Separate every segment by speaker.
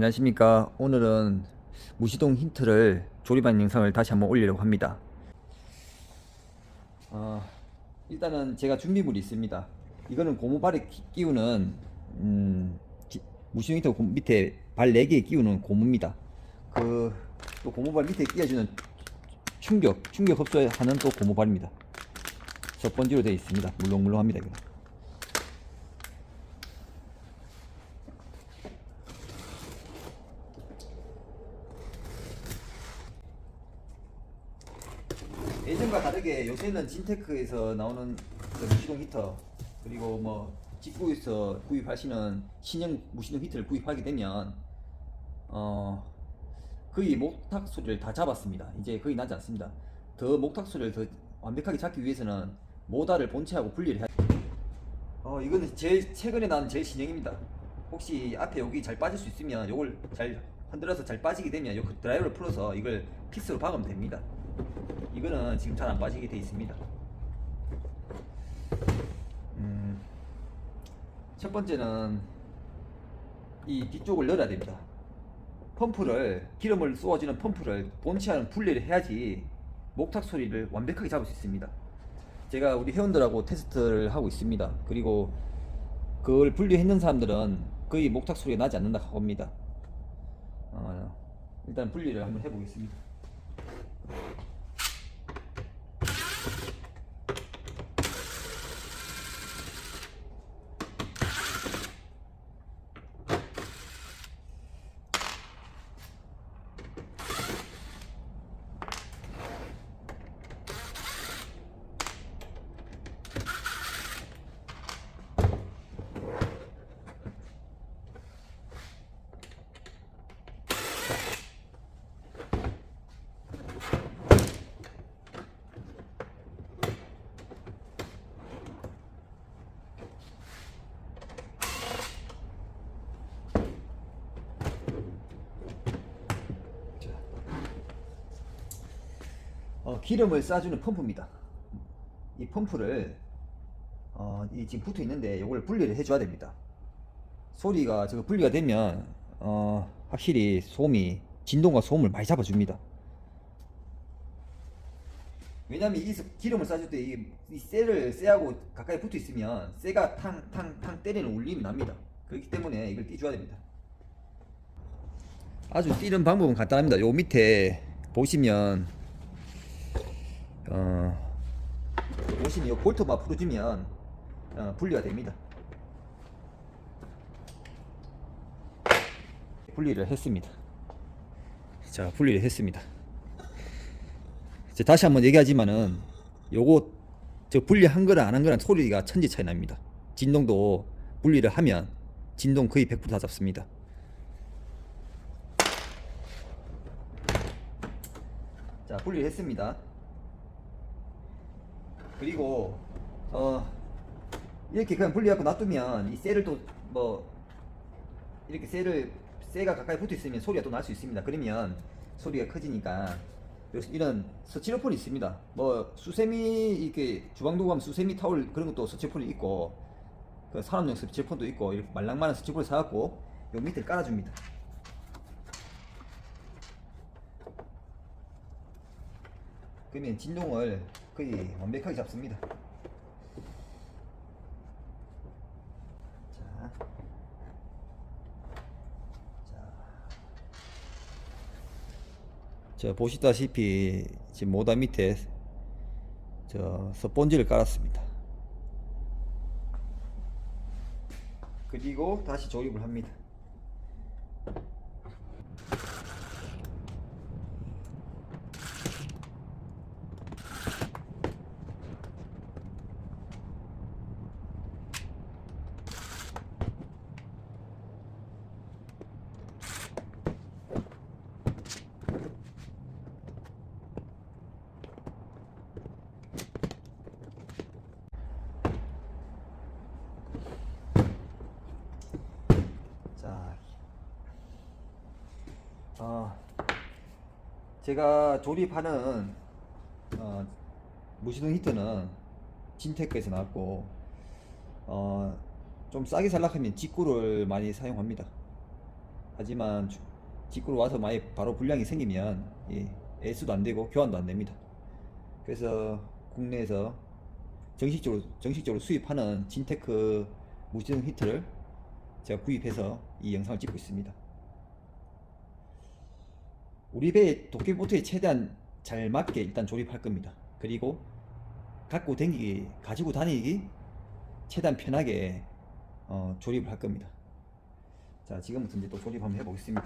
Speaker 1: 안녕하십니까. 오늘은 무시동 힌트를 조립한 영상을 다시 한번 올리려고 합니다. 어, 일단은 제가 준비물이 있습니다. 이거는 고무발에 끼- 끼우는 음, 기- 무시동 힌트 고- 밑에 발 4개 끼우는 고무입니다. 그 또 고무발 밑에 끼워주는 충격 충격 흡수하는 또 고무발입니다. 스펀지로 되어 있습니다. 물렁물렁합니다 이거 예전과 요새는 진테크에서 나오는 그 무시동 히터 그리고 뭐 직구에서 구입하시는 신형 무시동 히터를 구입하게 되면 어 거의 목탁 소리를 다 잡았습니다. 이제 거의 나지 않습니다. 더 목탁 소리를 더 완벽하게 잡기 위해서는 모다를 본체하고 분리를 해야 어 이거는 제일 최근에 나온 제일 신형입니다. 혹시 앞에 여기 잘 빠질 수 있으면 이걸 잘 흔들어서 잘 빠지게 되면 요 드라이버를 풀어서 이걸 픽스로 박으면 됩니다. 이거는 지금 잘 안 빠지게 돼 있습니다. 음, 첫 번째는 이 뒤쪽을 열어야 됩니다. 펌프를 기름을 쏘아주는 펌프를 본체와는 분리를 해야지 목탁 소리를 완벽하게 잡을 수 있습니다. 제가 우리 회원들하고 테스트를 하고 있습니다. 그리고 그걸 분리했는 사람들은 거의 목탁 소리가 나지 않는다 합니다. 어, 일단 분리를 한번 해보겠습니다. 어, 기름을 쏴주는 펌프입니다. 이 펌프를 어, 이 지금 붙어 있는데 이걸 분리를 해줘야 됩니다. 소리가 저거 분리가 되면 어, 확실히 소음이 진동과 소음을 많이 잡아줍니다. 왜냐면 이 기름을 쏴줄 때 이, 이 쇠를 쇠하고 가까이 붙어 있으면 쇠가 탕탕탕 때리는 울림이 납니다. 그렇기 때문에 이걸 띄줘야 됩니다. 아주 띄는 방법은 간단합니다. 요 밑에 보시면 어, 보시면 이 볼트만 풀어주면 어, 분리가 됩니다. 분리를 했습니다. 자, 분리를 했습니다. 이제 다시 한번 얘기하지만은 요거 저 분리한 거랑 안 한 거랑 소리가 천지 차이 납니다. 진동도 분리를 하면 진동 거의 100%다 잡습니다. 자, 분리를 했습니다. 그리고 어 이렇게 그냥 분리하고 놔두면 이 쇠를 또뭐 이렇게 쇠를 쇠가 가까이 붙어 있으면 소리가 또 날 수 있습니다. 그러면 소리가 커지니까 이런 서치로폰이 있습니다. 뭐 수세미 이렇게 주방도 가면 수세미 타올 그런 것도 서치로폰이 있고 그 산업용 서치로폰도 있고 이렇게 말랑말랑 서치로폰을 사갖고 요 밑에 깔아줍니다. 그러면 진동을 거의 완벽하게 잡습니다. 자, 자, 저 보시다시피 지금 모다 밑에 저 스펀지를 깔았습니다. 그리고 다시 조립을 합니다. 자, 어, 제가 조립하는 어, 무시동 히터는 진테크에서 나왔고 어, 좀 싸게 살락하면 직구를 많이 사용합니다. 하지만 주- 직구로 와서 만약 바로 불량이 생기면 예, 애수도 안 되고 교환도 안 됩니다. 그래서 국내에서 정식적으로 정식적으로 수입하는 진테크 무지성 히터를 제가 구입해서 이 영상을 찍고 있습니다. 우리 배 도깨비보트에 최대한 잘 맞게 일단 조립할 겁니다. 그리고 갖고 다니기 가지고 다니기 최대한 편하게 어, 조립을 할 겁니다. 자 지금부터 이제 또 조립 한번 해보겠습니다.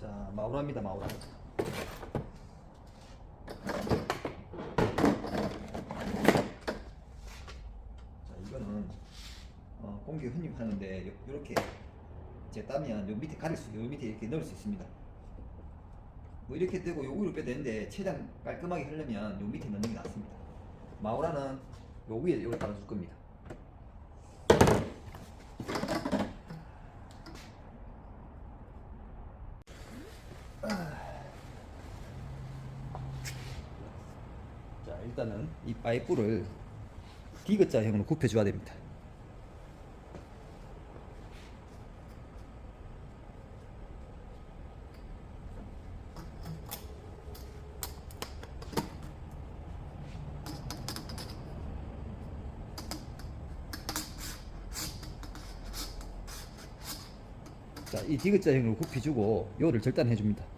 Speaker 1: 자 마우라입니다 마우라. 자 이거는 어, 공기 흔히 하는데 이렇게 제 따면 요 밑에 가릴 수, 요 밑에 이렇게 넣을 수 있습니다. 뭐 이렇게 떼고 요 위로 빼도 되는데 최대한 깔끔하게 하려면 요 밑에 넣는 게 낫습니다. 마오라는 요 위에 요걸 달아줄 겁니다. 자 일단은 이 파이프를 디귿자형으로 굽혀줘야 됩니다. 자, 이 디귿자형으로 굽혀주고 요를 절단해 줍니다.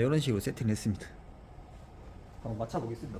Speaker 1: 이런 식으로 세팅했습니다. 한번 맞춰 보겠습니다.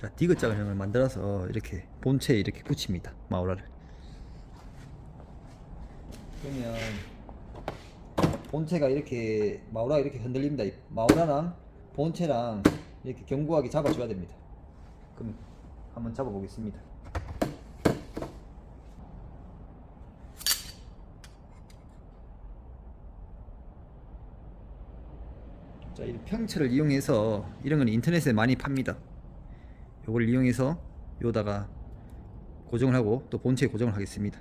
Speaker 1: 자, 디귿자형을 만들어서 이렇게 본체에 이렇게 붙입니다. 마우라를. 그러면 본체가 이렇게 마우라가 이렇게 흔들립니다. 이 마우라랑 본체랑 이렇게 견고하게 잡아줘야 됩니다. 그럼 한번 잡아보겠습니다. 자, 이 평체를 이용해서 이런 건 인터넷에 많이 팝니다. 요걸 이용해서 요다가 고정을 하고 또 본체에 고정을 하겠습니다.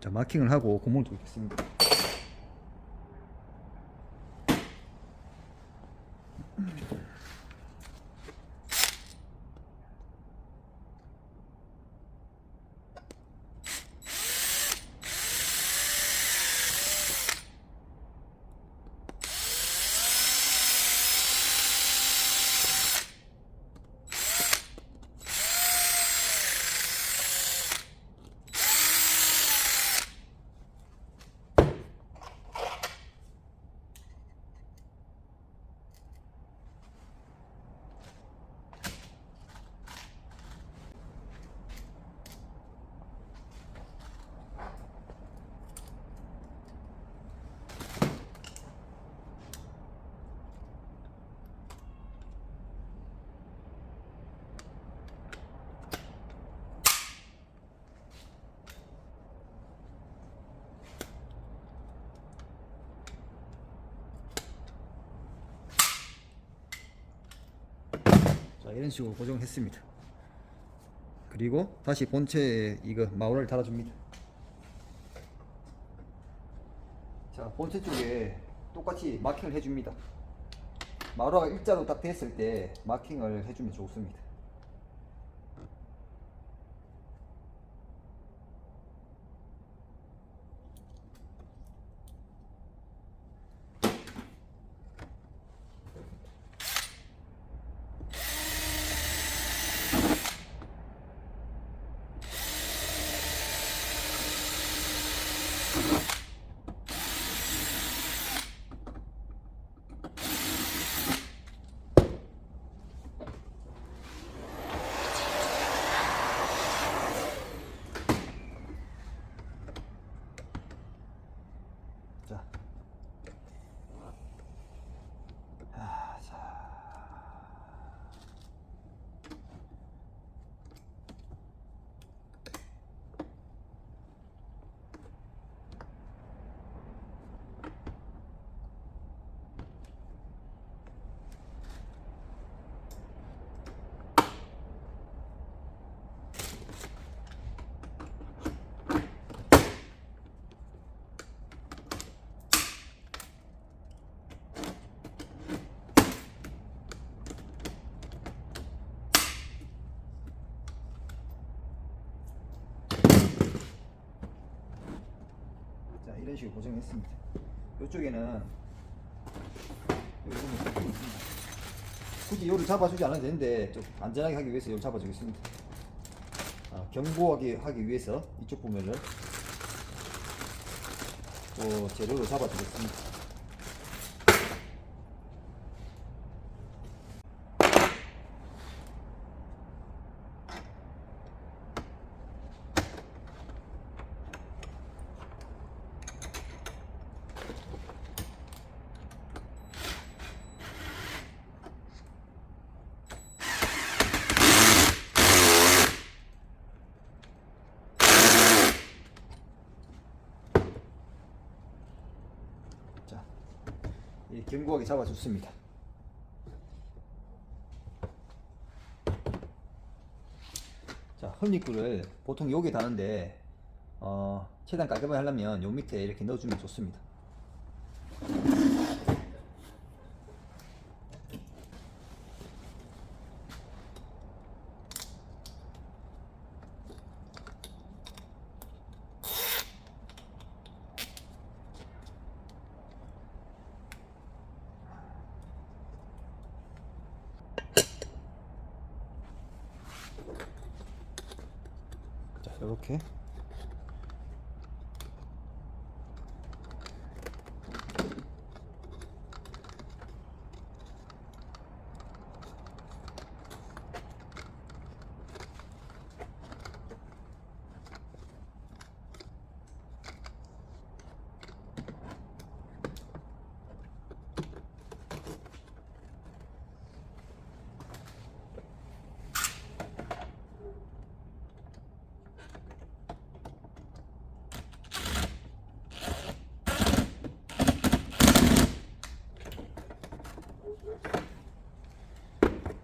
Speaker 1: 자 마킹을 하고 고무를 돌겠습니다. 자 이런 식으로 고정했습니다. 그리고 다시 본체에 이거 마우를 달아줍니다. 자 본체 쪽에 똑같이 마킹을 해줍니다. 마루가 일자로 딱 됐을 때 마킹을 해주면 좋습니다. 자. 아, 자. 자 이런 식으로 고정했습니다. 이쪽에는 굳이 요를 잡아주지 않아도 되는데 좀 안전하게 하기 위해서 요를 잡아주겠습니다. 아, 경고하게 하기 위해서 이쪽 부분을 또 재료로 잡아주겠습니다. 견고하게 잡아줬습니다. 자, 흡입구를 보통 여기 다는데 어, 최대한 깔끔하게 하려면 요 밑에 이렇게 넣어주면 좋습니다. 자, 이렇게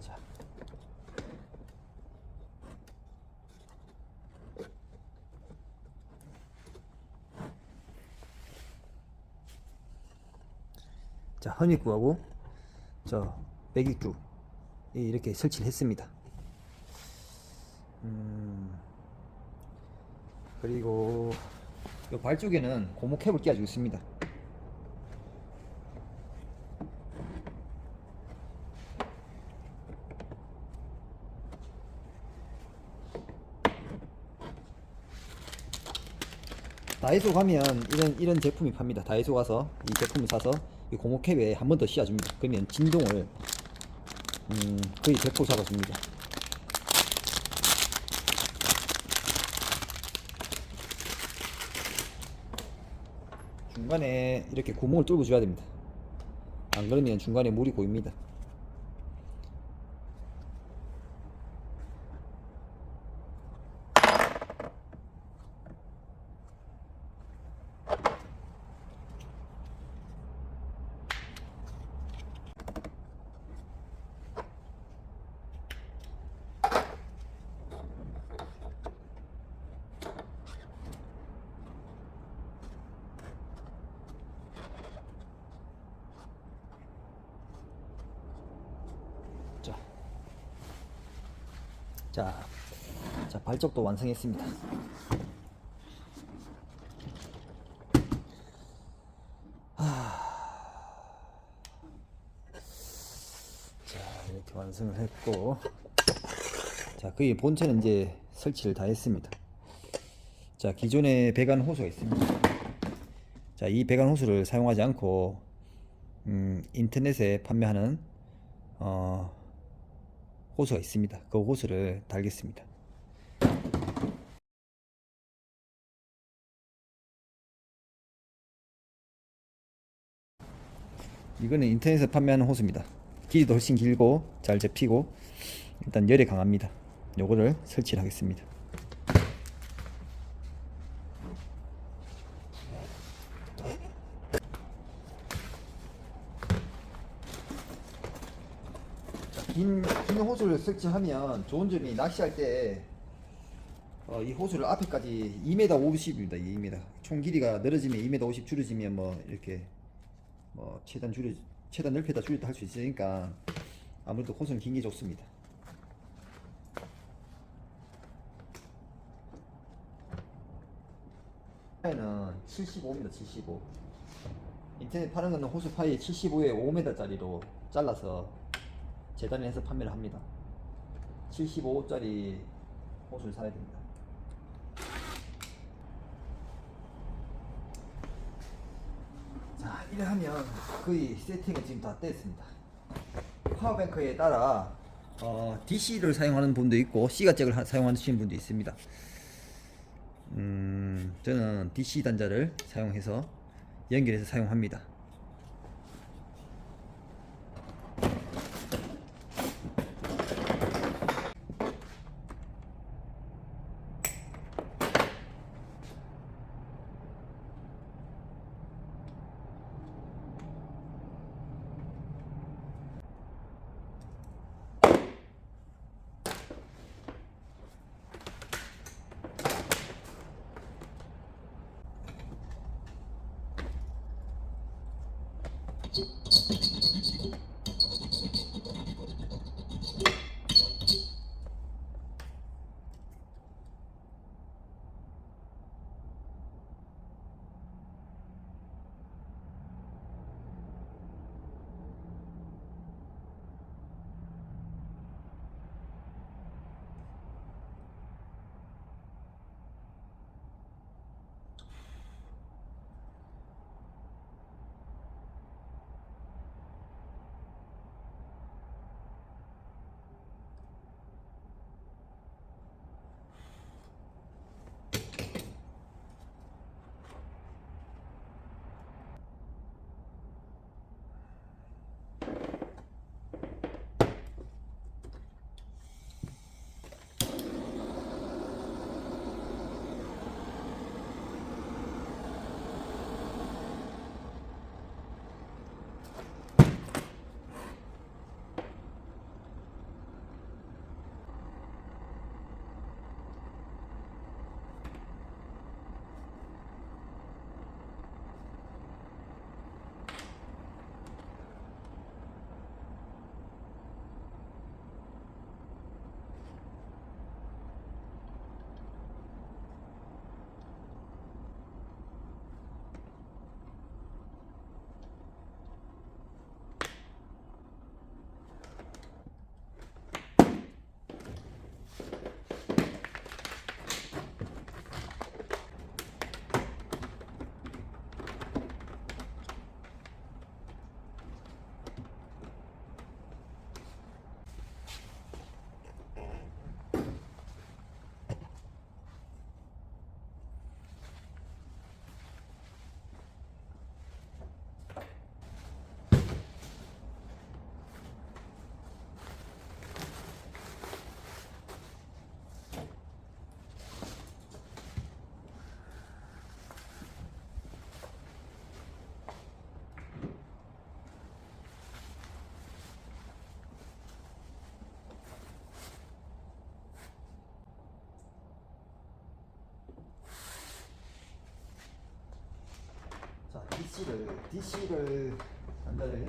Speaker 1: 자. 자, 허니구하고 저 배기구 이렇게 설치를 했습니다. 음, 그리고 이 발 쪽에는 고무 캡을 끼워주고 있습니다. 다이소 가면 이런 이런 제품이 팝니다. 다이소 가서 이 제품을 사서 이 고무캡에 한 번 더 씌워줍니다. 그러면 진동을 음, 거의 100% 잡아줍니다. 중간에 이렇게 구멍을 뚫고 줘야 됩니다. 안 그러면 중간에 물이 고입니다. 자, 자 발적도 완성했습니다. 자 이렇게 완성을 했고. 자 거기 본체는 이제 설치를 다 했습니다. 자 기존에 배관 호수가 있습니다. 자이 배관 호수를 사용하지 않고 음, 인터넷에 판매하는 어, 호수가 있습니다. 그 호수를 달겠습니다 이거는 인터넷에 판매하는 호수입니다. 길이도 훨씬 길고 잘 접히고 일단 열에 강합니다. 요거를 설치를 하겠습니다. 자, 긴, 긴 호수를 설치하면 좋은 점이 낚시할 때 어, 이 호수를 앞에까지 2m 50입니다. 2m. 총 길이가 늘어지면 2m 50 줄어지면 뭐 이렇게 뭐 최단 줄여 최단 넓혀다 줄였다 할 수 있으니까 아무래도 호수는 긴게 좋습니다. 파이는 75입니다. 75. 인터넷 파는 거는 호수 파이 75에 5m짜리로 잘라서 재단을 해서 판매를 합니다. 75짜리 호수를 사야 됩니다. 자, 이래 하면 거의 세팅은 지금 다 됐습니다. 파워뱅크에 따라 어, DC를 사용하는 분도 있고 C가 잭을 하- 사용하시는 분도 있습니다. 음, 저는 DC 단자를 사용해서 연결해서 사용합니다. DC를 단자를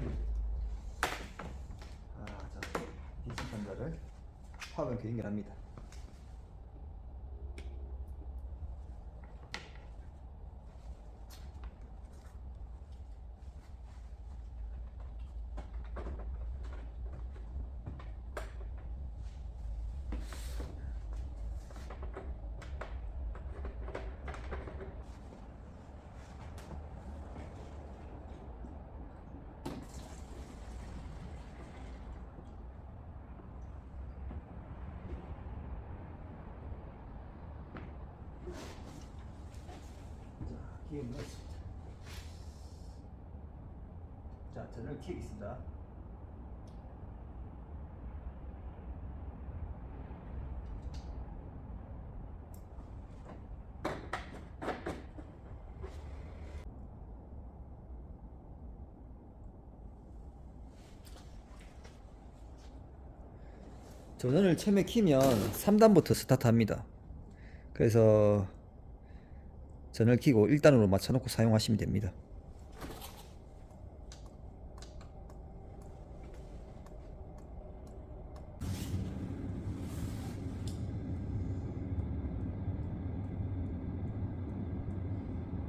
Speaker 1: 아, 자, DC 단자를 파워뱅크 연결합니다. 기름 넣었습니다. 자, 전을 튀겠습니다. 전원을 처음에 키면 3단부터 스타트합니다. 그래서 전을 키고 1단으로 맞춰놓고 사용하시면 됩니다.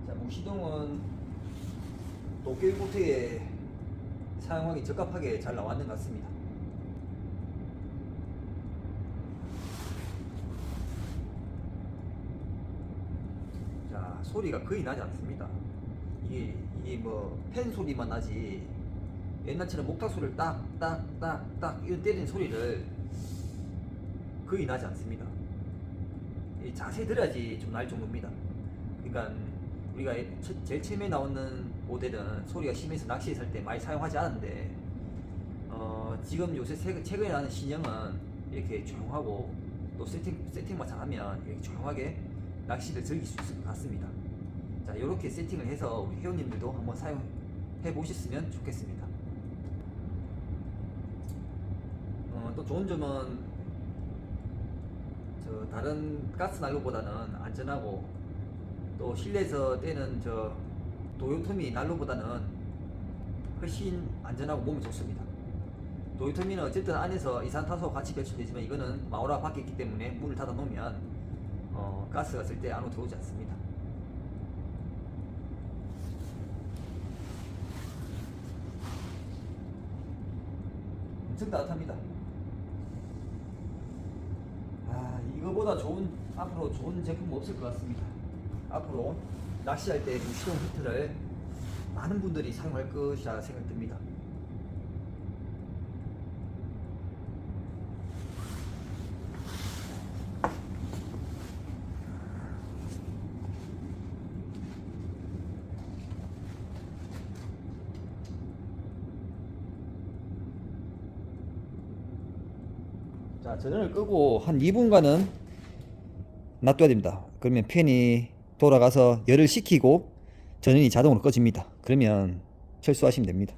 Speaker 1: 자, 무시동은 도깨비 보트에 사용하기 적합하게 잘 나왔는 것 같습니다. 자, 소리가 거의 나지 않습니다. 이게, 이게 뭐, 펜 소리만 나지, 옛날처럼 목탁 소리를 딱, 딱, 딱, 딱, 이런 때리는 소리를 거의 나지 않습니다. 이 자세히 들어야지 좀 날 정도입니다. 그러니까, 우리가 처- 제일 처음에 나오는 모델은 소리가 심해서 낚시했을 때 많이 사용하지 않았는데, 어, 지금 요새 세- 최근에 나는 신형은 이렇게 조용하고 또 세팅, 세팅만 잘하면 이렇게 조용하게 낚시를 즐길 수 있을 것 같습니다. 자, 이렇게 세팅을 해서 우리 회원님들도 한번 사용해 보셨으면 좋겠습니다. 어, 또 좋은 점은 저 다른 가스 난로보다는 안전하고 또 실내에서 떼는 저 도요토미 난로보다는 훨씬 안전하고 몸에 좋습니다. 도요토미는 어쨌든 안에서 이산화탄소가 같이 배출되지만 이거는 마오라 밖에 있기 때문에 문을 닫아 놓으면 어, 가스가 쓸때 안으로 들어오지 않습니다. 엄청 따뜻합니다. 아, 이거보다 좋은 앞으로 좋은 제품 없을 것 같습니다. 앞으로 낚시할 때 무시동 히트를 많은 분들이 사용할 것이라 생각됩니다. 전원을 끄고 한 2분간은 놔둬야 됩니다. 그러면 팬이 돌아가서 열을 식히고 전원이 자동으로 꺼집니다. 그러면 철수하시면 됩니다.